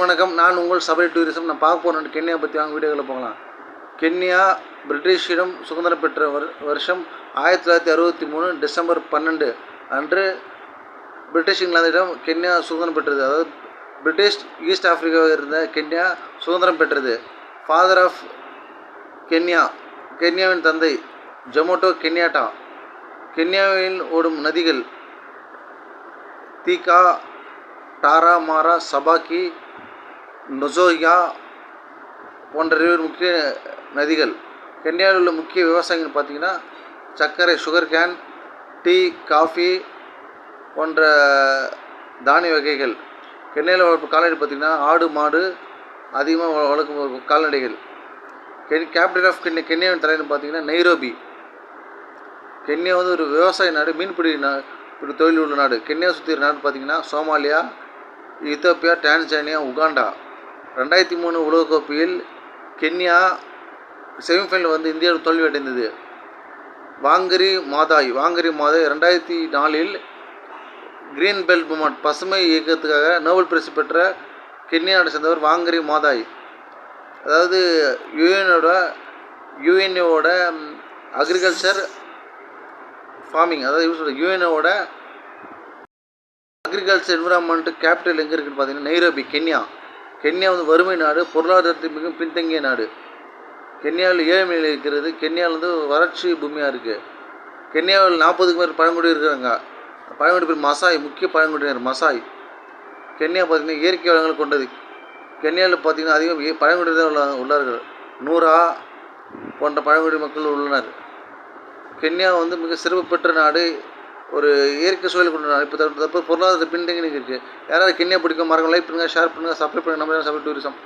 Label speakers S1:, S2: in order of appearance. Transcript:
S1: வணக்கம் நான் உங்கள் சபரி டூரிசம் நான் பார்க்க போகிறேன் கென்யா பற்றி வாங்க வீடியோவில் போகலாம். கென்யா பிரிட்டிஷிடம் சுதந்திரம் பெற்ற வர் வருஷம் ஆயிரத்தி தொள்ளாயிரத்தி அறுபத்தி மூணு டிசம்பர் பன்னெண்டு அன்று பிரிட்டிஷ் இங்கிலாந்திடம் கென்யா சுதந்திரம் பெற்றது. அதாவது பிரிட்டிஷ் ஈஸ்ட் ஆப்பிரிக்காவில் இருந்த கென்யா சுதந்திரம் பெற்றது. ஃபாதர் ஆஃப் கென்யா கென்யாவின் தந்தை ஜொமோட்டோ கென்யாட்டா கென்யாவில் ஓடும் நதிகள் தீகா டாரா மாரா சபாக்கி நொசோயா போன்ற முக்கிய நதிகள். கென்யாவில் உள்ள முக்கிய விவசாயிகள் பார்த்தீங்கன்னா சர்க்கரை சுகர் கேன் டீ காஃபி போன்ற தானிய வகைகள். கென்யாவில் வளர்ப்பு கால்நடை பார்த்திங்கன்னா ஆடு மாடு அதிகமாக வ- வளர்க்கும் கால்நடைகள். கென் கேபிட்டல் ஆஃப் கென்யா கென்யாவின் தலைவர் பார்த்தீங்கன்னா நைரோபி. கென்யா வந்து ஒரு விவசாய நாடு மீன்பிடி நா இப்படி தொழில் உள்ள நாடு. கென்யா சுற்றி நாடு பார்த்திங்கன்னா சோமாலியா இத்தோப்பியா டான்சானியா உகாண்டா. ரெண்டாயிரத்தி மூணு உலகக்கோப்பையில் கென்யா செமிஃபைனல் வந்து இந்தியாவில் தோல்வியடைந்தது. வாங்கரி மாதாய் வாங்கரி மாதாய் ரெண்டாயிரத்தி நாலில் கிரீன் பெல்ட் மூமெண்ட் பசுமை இயக்கத்துக்காக நோபல் பரிசு பெற்ற கென்யாவை சேர்ந்தவர் வாங்கரி மாதாய். அதாவது யுஎனோட யுஎன்ஓட அக்ரிகல்ச்சர் ஃபார்மிங் அதாவது எப்படி சொல்கிறது யுஎன்ஓட அக்ரிகல்ச்சர் என்விரான்மெண்ட் கேபிட்டல் எங்கே இருக்குன்னு பார்த்தீங்கன்னா நைரோபி கென்யா. கென்யா வந்து வறுமை நாடு பொருளாதாரத்தில் மிகவும் பின்தங்கிய நாடு. கென்யாவில் ஏழ்மையில் இருக்கிறது. கென்யாவில் வந்து வறட்சி பூமியாக இருக்குது கென்யாவில் நாற்பதுக்கு மேல் பழங்குடி இருக்கிறாங்க. பழங்குடி பேர் மசாய் முக்கிய பழங்குடியினர் மசாய். கென்யா பார்த்திங்கன்னா இயற்கை வளங்கள் கொண்டது. கென்யாவில் பார்த்திங்கன்னா அதிகம் பழங்குடியினர் தான் உள்ள உள்ளார்கள். நூறா போன்ற பழங்குடி மக்கள் உள்ளனர். கென்யா வந்து மிக சிறப்பு பெற்ற நாடு. ஒரு இயற்கை சூழல் கொண்டு நாடு இப்போ தற்போது பொருளாதார பின்தங்கி இருக்குது யாராவது கென்யா பிடிக்கும் மறக்காம லைக் பண்ணுங்கள் ஷேர் பண்ணுங்கள் சப்ஸ்கிரைப் பண்ணுங்கள் நம்ம சப்ளை டூரிசம்